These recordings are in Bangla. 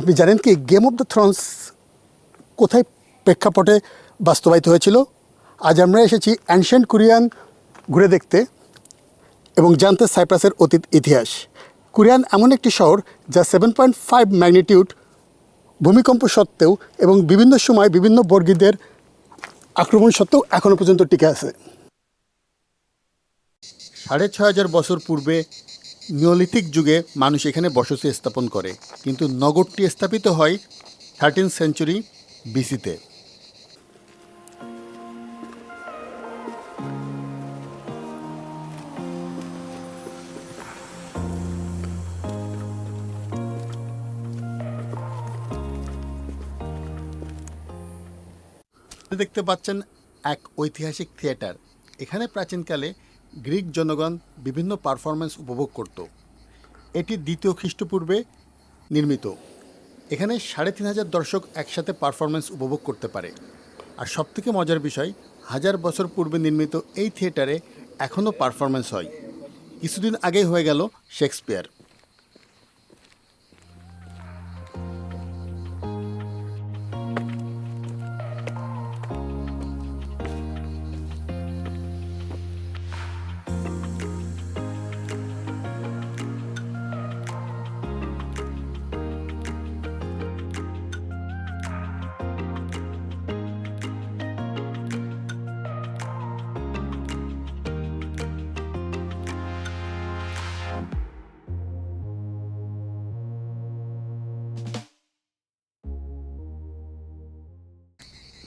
আপনি জানেন কি গেম অফ দ্য থ্রোনস কোথায় প্রেক্ষাপটে বাস্তবায়িত হয়েছিল? আজ আমরা এসেছি অ্যানশিয়েন্ট কোরিয়ান ঘুরে দেখতে এবং জানতে সাইপ্রাসের অতীত ইতিহাস। কোরিয়ান এমন একটি শহর যা সেভেন পয়েন্ট ফাইভ ম্যাগনিটিউড ভূমিকম্প সত্ত্বেও এবং বিভিন্ন সময় বিভিন্ন বর্গীদের আক্রমণ সত্ত্বেও এখনও পর্যন্ত টিকে আছে। সাড়ে ছয় হাজার বছর পূর্বে নিওলিথিক যুগে মানুষ এখানে বসতি স্থাপন করে, কিন্তু নগরটি স্থাপিত হয় থার্টিন সেঞ্চুরি বিসিতে দেখতে পাচ্ছেন এক ঐতিহাসিক থিয়েটার। এখানে প্রাচীনকালে গ্রিক জনগণ বিভিন্ন পারফরমেন্স উপভোগ করত। এটি দ্বিতীয় খ্রিস্টপূর্বে নির্মিত। এখানে সাড়ে তিন হাজার দর্শক একসাথে পারফরমেন্স উপভোগ করতে পারে। আর সবথেকে মজার বিষয়, হাজার বছর পূর্বে নির্মিত এই থিয়েটারে এখনও পারফরমেন্স হয়। কিছুদিন আগেই হয়ে গেল শেক্সপিয়ার।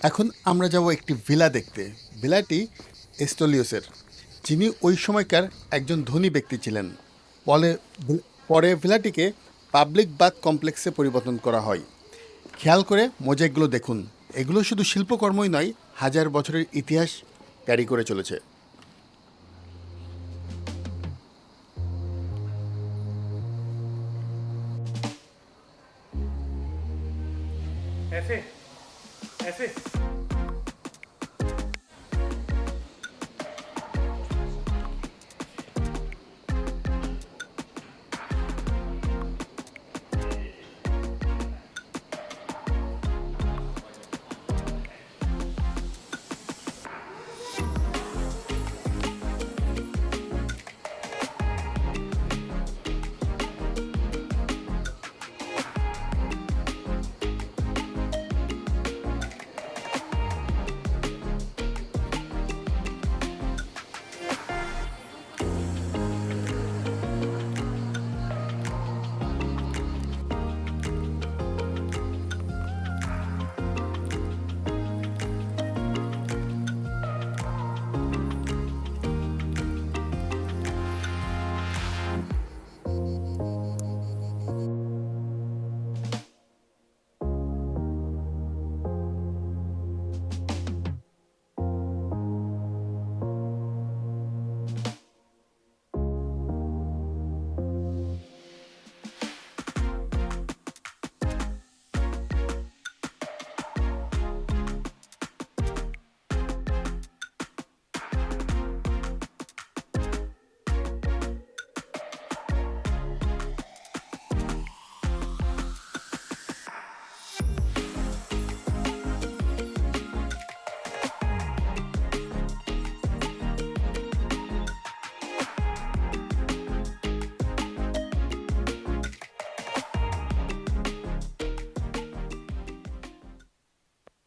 এখন আমরা যাব একটি ভিলা দেখতে ভিলাটি এস্টোলিওসের যিনি ওই সময়কার একজন ধনী ব্যক্তি ছিলেন পরে পরে ভিলাটিকে পাবলিক বাথ কমপ্লেক্সে পরিবর্তন করা হয় খেয়াল করে মোজাইকগুলো দেখুন এগুলো শুধু শিল্পকর্মই নয়, হাজার বছরের ইতিহাস ক্যারি করে চলেছে F. F.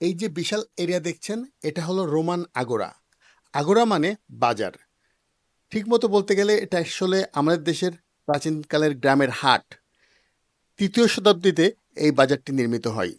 এই যে বিশাল এরিয়া দেখছেন, এটা হলো রোমান আগোরা। আগোরা মানে বাজার। ঠিকমতো বলতে গেলে এটা আসলে আমাদের দেশের প্রাচীনকালের গ্রামের হাট। তৃতীয় শতাব্দীতে এই বাজারটি নির্মিত হয়।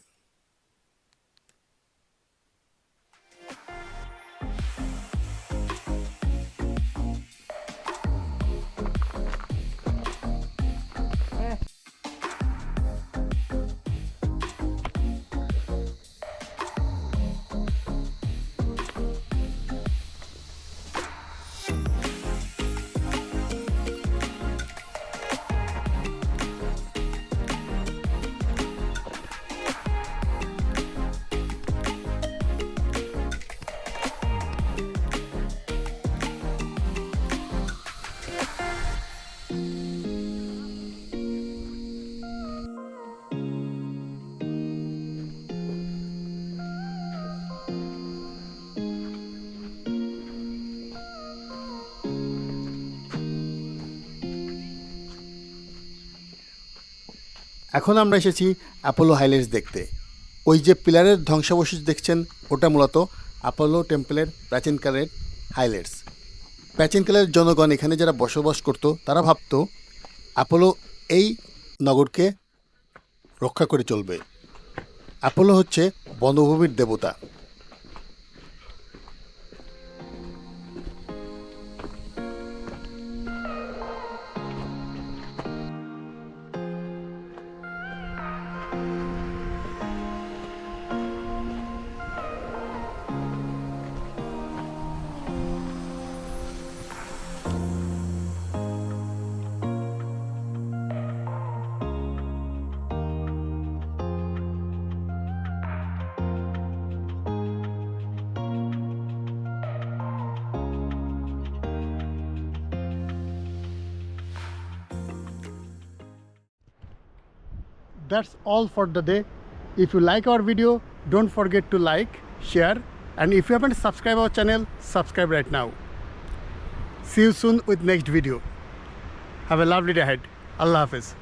এখন আমরা এসেছি অ্যাপোলো হাইলাইটস দেখতে। ওই যে পিলারের ধ্বংসাবশেষ দেখছেন, ওটা মূলত অ্যাপোলো টেম্পলের প্রাচীনকালের হাইলাইটস প্রাচীনকালের জনগণ এখানে যারা বসবাস করত, তারা ভাবত অ্যাপোলো এই নগরকে রক্ষা করে চলবে। অ্যাপোলো হচ্ছে বনভূমির দেবতা। That's all for the day. If you like our video, don't forget to like, share, and if you haven't subscribed our channel, subscribe right now. See you soon with next video. Have a lovely day ahead. Allah Hafiz.